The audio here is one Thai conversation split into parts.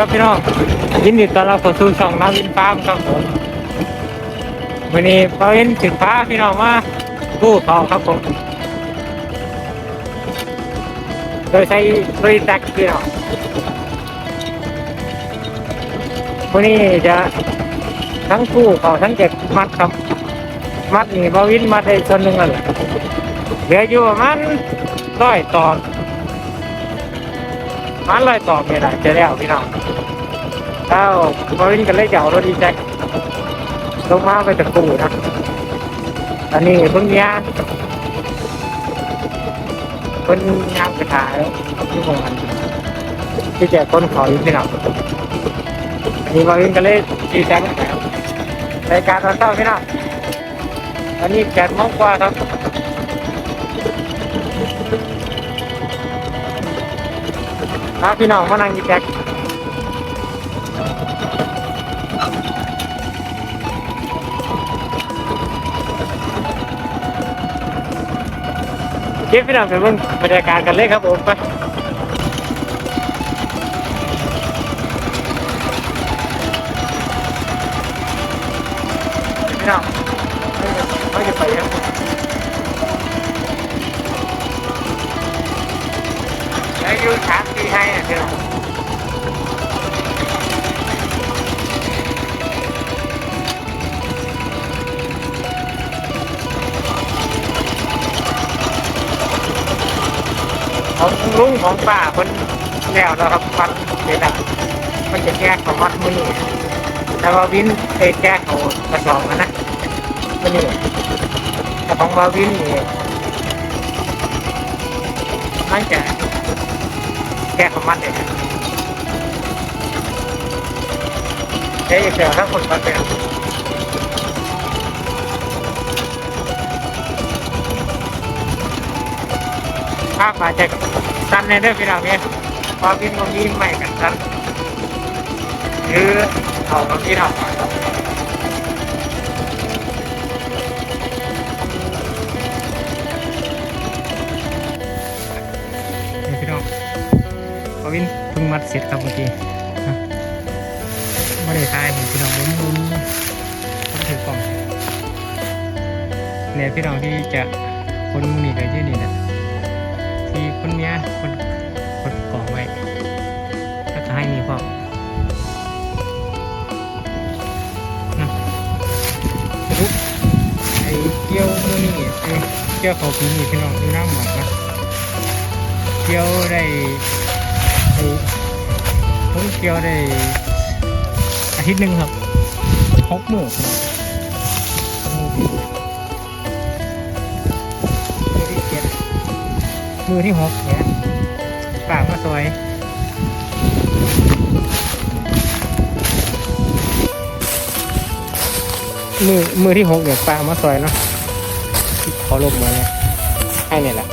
ครับพี่น้องยินดีต้อนรับเข้าสู่ช่องน้ำวินฟาร์มครับผมวันนี้เราเห็นถึงฟ้าพี่น้องมากู้เขาครับผมโดยใช้บริษัทพี่น้องวันนี้จะทั้งกู้เขาทั้งเก็บมัดครับมัดนี่บาวินมัดได้ส่วนหนึ่งแล้วเหลืออยู่ประมาณร้อยตอน มันร้อยตอเนี่ยนะจะแล้วพี่น้องเอ้าบรินกันเลยเดี๋ยวรถดีแจ็คลงมาไปตะกูนะอันนี้เพิ่งเนี้ยเพิ่งย่างไปถ่ายที่โรงงานที่แจกคนขออยู่ที่หนักอันนี้บรินกันเลยดีแจ็ครายการตอนเช้าพี่น้องอันนี้แปดโมงกว่าครับ ครับพี่น้องมานั่งดีแจ็คเก็บพี่น้องไปเบิ่งบรรยากาศกันเลยครับผมไปพี่น้องเขาจะไปครับแล้วอ ให้อะพี่น้อของลุงของป้าคนแล้วนะครับมัดเด็ดะมันจะแก้ของมัดมือนี่แต่ว่าวินเอยแก้ของกระสอบนะนะมันนี่แต่ของวาวินนี่มันจะ แก้ของมัดเลยเฮ้ยเดี๋ยวถ้าคนมัดเป็นภาพมาจากสั้นในเรื่องพี่น้องเนี่ยความวินมันมีใหม่กันสั้นหรือเอาของพี่น้อง ปวินเพิ่งมัดเสร็จครับเมื่อกี้ไม่ได้ทายผมพี่น้องผมมุนผมถือกล่องเนี่ยพี่น้องที่จะคนหนีกันที่นี่นะที่คนเนี้ยคนคนกล่องไว้แล้วก็ให้มีความนะปุ๊บไอ้เกี้ยวมือนี่ไอ้เกี้ยวเขาปีนี่พี่น้องดูน้ำหมอกนะเกี่ยวได้ ไอ้ผมเกี่ยวได้อาทิตย์หนึ่งครับหกหมื่นมือที่เจ็ดมือที่หกเนี่ยปากมาสวยมือมือที่หกเนี่ยปากมาสวยเนาะขอลบมาเนี่ยให้เนี่ยแหละ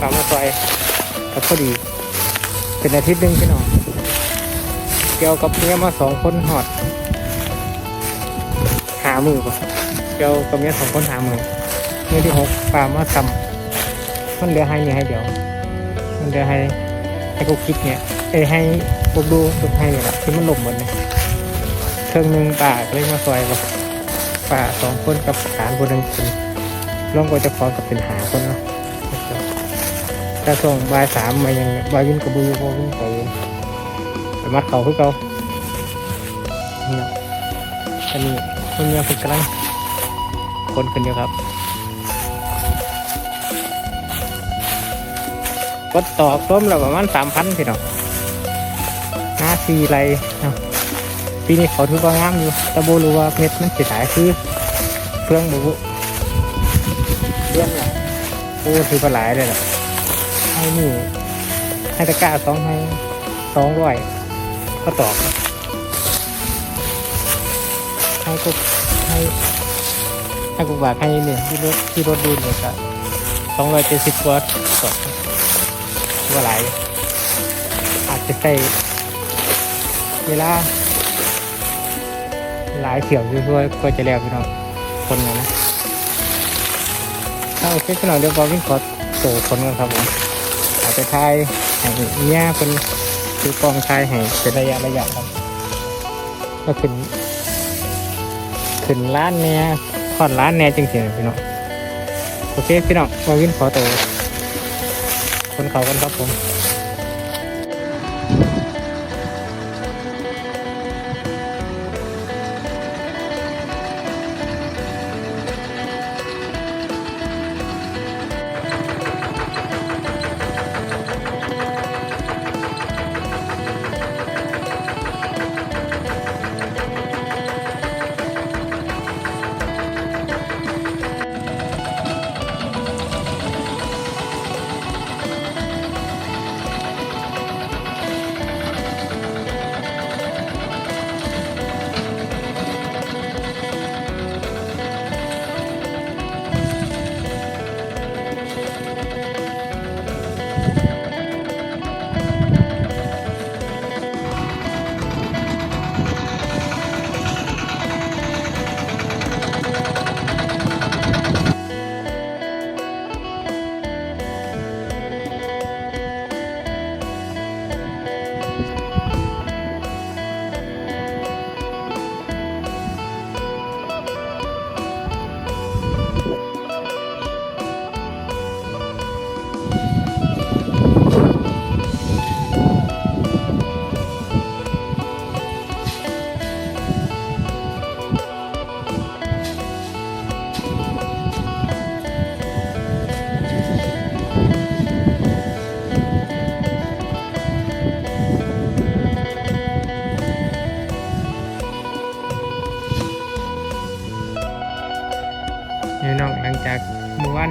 ปลามาซอยก็พอดี เป็นอาทิตย์หนึ่งพี่น้องเกี่ยวกับเมียมาสองคนหอด หามือป่ะเกี่ยวกับเมียสองคนหามือมือที่หกปลามาทำมันเหลือให้เนี่ยให้เดี๋ยว มันเหลือให้ให้กูคิดเนี่ยเอ้ยให้พวกดูดูให้เนี่ยละที่มันหลบหมดเนี่ยเครื่องหนึ่งป่ากเลยมาซอยป่ะป่าสองคนกับฐานคนหนึ่งเป็นร่องก็จะพร้อมกับเป็นหาคนเนาะ ถ้าช่วงบ่ายสามมายังบ่ายวินกับบุยพอวินไปไปมัดเขาคือเขาเนี่ยอันนี้คนเนี้ยฝึกกำลังคนคนเดียวครับก็ตอกต้มแล้วประมาณสามพันพี่น้องหน้าสี่ไรเนาะปีนี้เขาถือว่างามอยู่ต่โบรู้ว่าเพชรมันสิขายคือเครื่องบุเรื่องละโอ้ถือว่าหลายเลยล่ะ ให้หมูให้ตะกร้าสองให้สองร้อยก็ตอบให้กุกให้ให้กุกบากให้เนี่ยที่รถที่รถดูเนี่ยก็สองร้อยเจ็ดสิบกว่าตอบว่าหลายอาจจะใช้เวลาหลายเสียวด้วยก็จะแล้วพี่น้องคนนะถ้าโอเคพี่น้องเดี๋ยวบอวิ่งขอโตคนกันครับผม จะทายให้เมียเป็นคือกองทายให้เป็นระยะระยะครับก็ขึ้นขึ้นร้านเนี่ยขอนร้านเนี่ยจริงๆพี่น้องโอเคพี่น้องมาวินขอตัวคนเขากันครับผม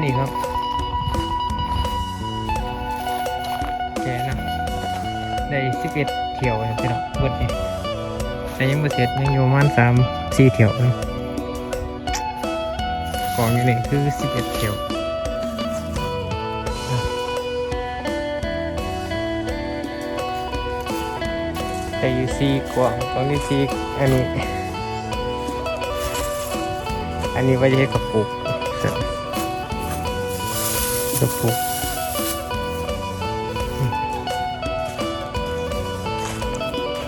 อวานนี้ครับแกนะได้สิบเอ็ดเที่ยวนะพี่น้องเบิดนี่แต่ยังไม่เสร็จยังอยู่ประมาณสามสี่เที่ยวเลยกองอยู่นี่คือสิบเอ็ดเที่ยวแต่อยู่สี่กว่างกล่องที่สี่อันนี้ อันนี้ไว่าจะให้กระปุก จะปลูก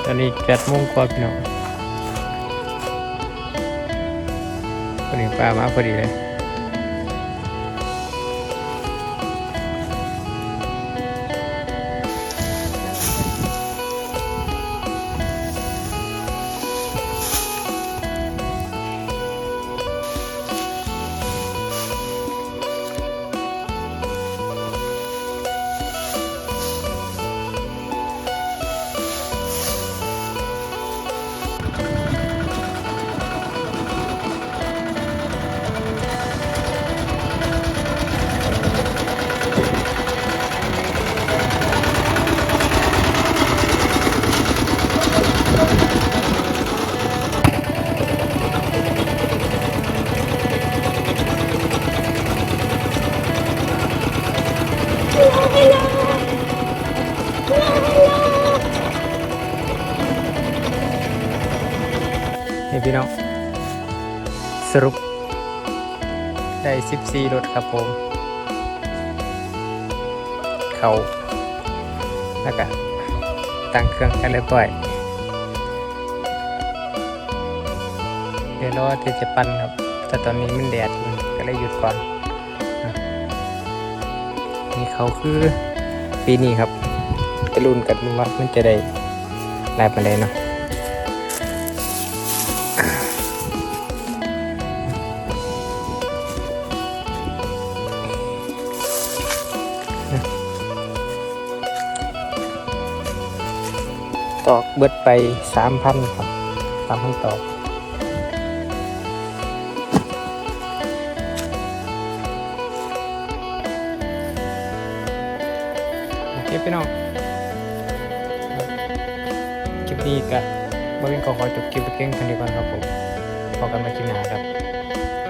ตอนนี้แปดโมงกว่าพี่น้องพอดีปลามาพอดีเลย พี่น้อง สรุป ได้ 14รถครับผม เขาแล้วก็ตั้งเครื่องกันเรียบร้อยเดี๋ยวรอที่จะปั่นครับ แต่ตอนนี้มันแดดอยู่ก็เลยหยุดก่อน นี่เขาคือปีนี้ครับไปรุ่นกันว่ามันจะได้ลายมาเลยเนาะ ตอกเบิดไปสามพันครับสามพันตอกโอเคพี่น้องคลิปนี้ก็บ่เป็นขอขอจบคลิปเก่งทันทีก่อนครับผมพอกันมาคลิปหน้าครับ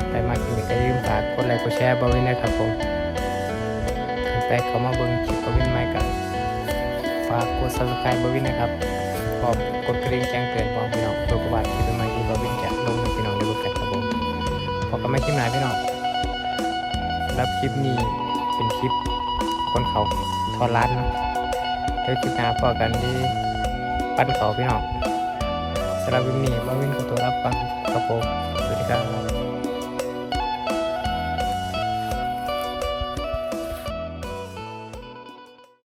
ไปมาคลิปนี้ก็อย่าลืมฝากกดไลค์กดแชร์บ่าววินนะครับผมไปเขามาเบิ่งคลิปบ่าววินใหม่กันฝากกด subscribe บ่าววินนะครับ พร้อมกดกระดิ่งแจ้งเตือนพร้อมพี่น้องเพื่อประวัติคลิปใหม่ที่เราวิ่งจะลงให้พี่น้องได้รู้กันครับผมพอกันไม่คลิปไหนพี่น้องรับคลิปนี้เป็นคลิปคนเขาทอดร้านเนาะเดี๋ยวคลิปหน้าพอกันที่ปั้นเขาพี่น้องสำหรับวันนี้มาวินกับตัวรับฟังครับผมสวัสดีครับ